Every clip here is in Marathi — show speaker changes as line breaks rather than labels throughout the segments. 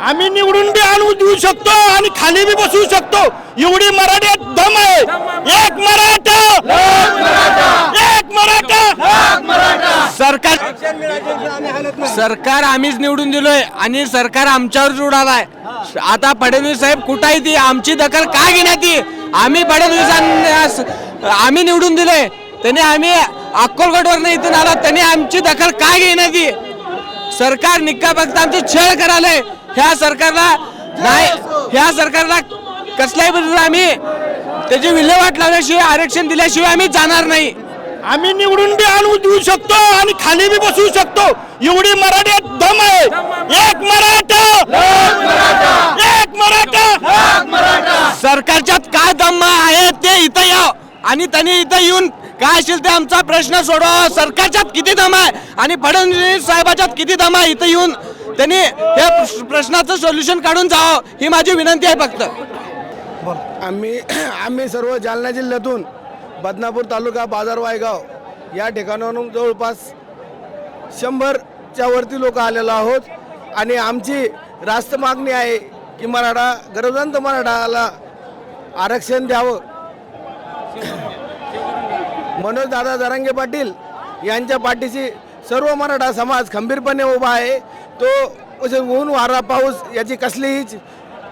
आम्ही निवडून बी आणून देऊ शकतो आणि खाली बी बसवू शकतो. एवढी मराठ्यात दम आहे. एक मराठा. एक मराठा.
सरकार सरकार आम्हीच निवडून दिलोय आणि सरकार आमच्यावर उडालाय आता फडणवीस साहेब कुठाय ती? आमची दखल का घेण्यात ती आम्ही फडणवीसांना आम्ही निवडून दिले. त्याने आम्ही अक्कलकोटवर इथून आला. त्यांनी आमची दखल का घेण्यात ती? सरकार निक्का फक्त आमची छळ करायलंय. ह्या सरकारला नाही ह्या सरकारला कसल्याही बद्दल आम्ही त्याची विल्हेवाट लावल्याशिवाय आरक्षण दिल्याशिवाय आम्ही जाणार नाही.
आम्ही निवडून बी आणून देऊ शकतो आणि खाली बी बसवू शकतो. एवढी मराठी दम आहे. एक मराठा एक मराठा
सरकारच्यात काय दम आहे ते इथं याव आणि त्यांनी इथं येऊन काय असेल ते आमचा प्रश्न सोडवा. सरकारच्यात किती दम आहे? आणि फडणवीस साहेबाच्यात किती दम आहे इथं येऊन? त्यांनी या प्रश्न- प्रश्नाचं सोल्युशन काढून जावं ही माझी विनंती आहे फक्त.
आम्ही आम्ही सर्व जालना जिल्ह्यातून बदनापूर तालुका बाजार वायगाव या ठिकाणावरून जवळपास शंभरच्या वरती लोक आलेलो आहोत. आणि आमची रास्त मागणी आहे की मराठा गरजवंत मराठाला आरक्षण द्यावं. मनोज दादा जरांगे पाटील यांच्या पाठीशी सर्व मराठा समाज खंबीरपणे उभा आहे. तो ऊन वारा पाऊस याची कसलीही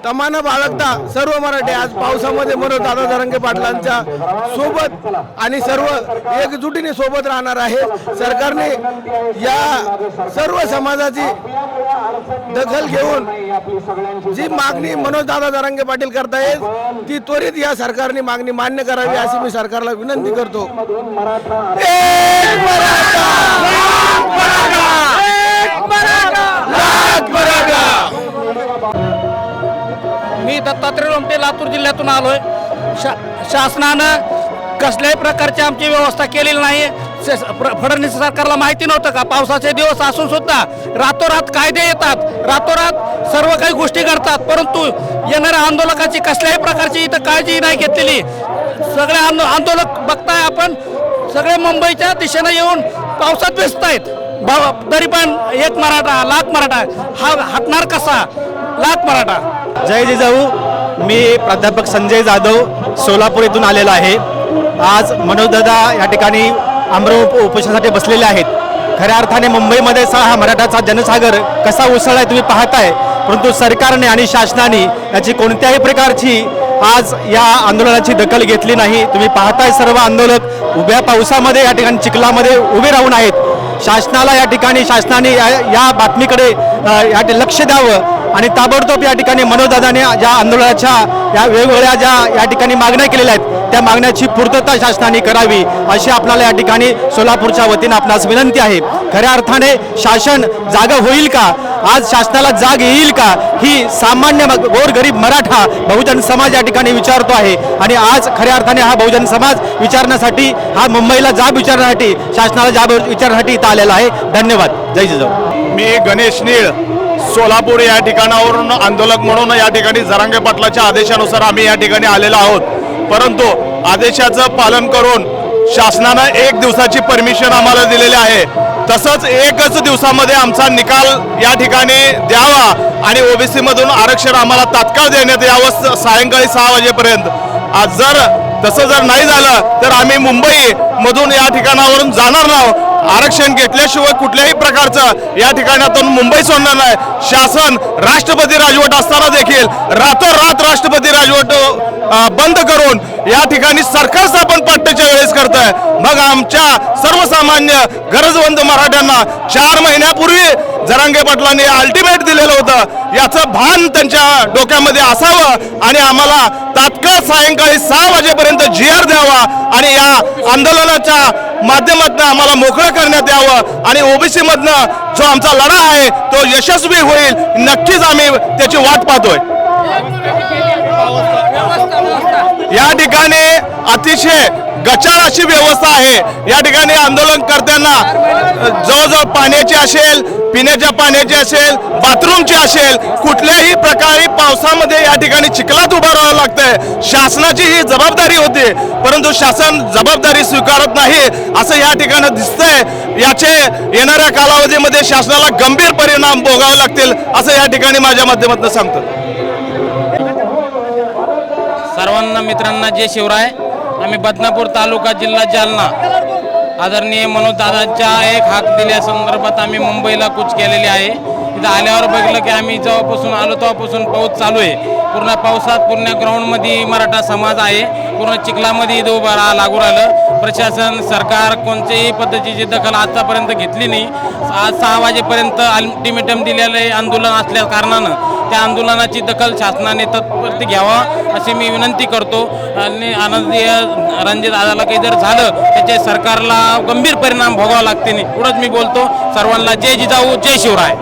तमानं बाळगता सर्व मराठी. आज पावसामध्ये मनोज दादा धरंगे पाटलांच्या सोबत आणि सर्व एकजुटीने सोबत राहणार आहे. सरकारने या सर्व समाजाची दखल घेऊन जी मागणी मनोज दादा धरंगे पाटील करतायत ती त्वरित या सरकारने मागणी मान्य करावी अशी मी सरकारला विनंती करतो.
लातूर आलोय. शा शासनानं कसल्याही प्रकारची आमची व्यवस्था केलेली नाही. फडणवीस सरकारला माहिती नव्हतं का? पावसाचे दिवस असून सुद्धा रातोरात कायदे येतात. रातोरात सर्व काही गोष्टी घडतात. परंतु येणाऱ्या आंदोलकाची कसल्याही प्रकारची इथं काळजी नाही घेतलेली. सगळे आंदो आंदोलक बघताय आपण. सगळे मुंबईच्या दिशेनं येऊन पावसात व्यस्त आहेत तरी पण एक मराठा लाख मराठा हा हटणार कसा? लाख मराठा.
जय जिजाऊ. मी प्राध्यापक संजय जाधव सोलापूर येथून आलेला आहे. आज मनोजदादा या ठिकाणी आमरो उप उपोषणासाठी बसलेले आहेत. खऱ्या अर्थाने मुंबईमध्ये हा मराठाचा जनसागर कसा उसळलाय तुम्ही पाहताय. परंतु सरकारने आणि शासनाने याची कोणत्याही प्रकारची आज या आंदोलनाची दखल घेतली नाही. तुम्ही पाहताय सर्व आंदोलक उभ्या पावसामध्ये या ठिकाणी चिखलामध्ये उभे राहून आहेत. शासनाला या ठिकाणी शासनाने या या बातमीकडे या लक्ष द्यावं. आणि ताबडतोब या ठिकाणी मनोजदादाने ज्या आंदोलनाच्या या वेगवेगळ्या ज्या या ठिकाणी मागण्या केलेल्या आहेत त्या मागण्याची पूर्तता शासनाने करावी अशी आपल्याला या ठिकाणी सोलापूरच्या वतीनं आपणास विनंती आहे. खऱ्या अर्थाने शासन जागा होईल का? आज शासनाला जाग येईल का? ही सामान्य गोरगरीब मराठा बहुजन समाज या ठिकाणी विचारतो आहे. आणि आज खऱ्या अर्थाने हा बहुजन समाज विचारण्यासाठी हा मुंबईला जाब विचारण्यासाठी शासनाला जाब विचारण्यासाठी इथं आलेला आहे. धन्यवाद. जय जिजाऊ.
मी गणेश नीळ सोलापूर या ठिकाणावरून आंदोलक म्हणून या ठिकाणी जरांगे पाटलाच्या आदेशानुसार आम्ही या ठिकाणी आलेलो आहोत. परंतु आदेशाचं पालन करून शासनानं एक दिवसाची परमिशन आम्हाला दिलेली आहे. तसंच एकच दिवसामध्ये आमचा निकाल या ठिकाणी द्यावा आणि ओबीसीमधून आरक्षण आम्हाला तात्काळ देण्यात यावं सायंकाळी सहा वाजेपर्यंत. आज जर तसं जर नाही झालं तर आम्ही मुंबई मधून या ठिकाणावरून जाणार नाही आरक्षण घेतल्याशिवाय कुठल्याही प्रकारचं या ठिकाणातून मुंबई सोडणार नाही. शासन राष्ट्रपती राजवट असताना देखील रातोरात राष्ट्रपती राजवट बंद करून या ठिकाणी सरकार स्थापन पट्ट्याच्या वेळेस करत आहे मग आमच्या सर्वसामान्य गरजवंत मराठ्यांना चार महिन्यापूर्वी जरांगे पाटलांनी अल्टिमेट दिलेलं होतं. याचं भान त्यांच्या डोक्यामध्ये असावं आणि आम्हाला तात्काळ सायंकाळी सहा वाजेपर्यंत जी आर द्यावा आणि या आंदोलनाच्या माध्यमातून आम्हाला मोकळं करण्यात यावं आणि ओबीसी मधनं जो आमचा लढा आहे तो यशस्वी होईल नक्कीच आम्ही त्याची वाट पाहतोय. या ठिकाणी अतिशय गचाळ अशी व्यवस्था आहे. या ठिकाणी आंदोलन करताना जवळजवळ पाण्याची असेल पिण्याच्या पाण्याची असेल बाथरूमची असेल कुठल्याही प्रकारे पावसामध्ये या ठिकाणी चिखलात उभं राहावं लागतंय. शासनाची ही जबाबदारी होती परंतु शासन जबाबदारी स्वीकारत नाही असं या ठिकाणी दिसतंय. याचे येणाऱ्या कालावधीमध्ये शासनाला गंभीर परिणाम भोगावे लागतील असं या ठिकाणी माझ्या माध्यमातून सांगतो
सर्वांना मित्रांना जय शिवराय. आम्ही बदनापूर तालुका जिल्हा जालना. आदरणीय मनोज दादांच्या एक हाक दिल्या संदर्भात आम्ही मुंबईला कूच केलेली आहे. इथं आल्यावर बघितलं की आम्ही जेव्हापासून आलो तेव्हापासून पाऊस चालू आहे. पूर्ण पावसात पूर्ण ग्राउंडमध्ये मराठा समाज आहे. पूर्ण चिखलामध्ये इथं उभं राहा लागू राहिलं. प्रशासन सरकार कोणत्याही पद्धतीची दखल आतापर्यंत घेतली नाही. आज सहा वाजेपर्यंत अल्टिमेटम दिलेलं आहे आंदोलन असल्या कारणानं. त्या आंदोलनाची दखल शासनाने तत्परती घ्यावा अशी मी विनंती करतो. आणि आनंदीय रणजित आजाला काही जर झालं त्याचे सरकारला गंभीर परिणाम भोगावा लागते नाही एवढंच मी बोलतो. सर्वांना जय जिजाऊ जय शिवराय.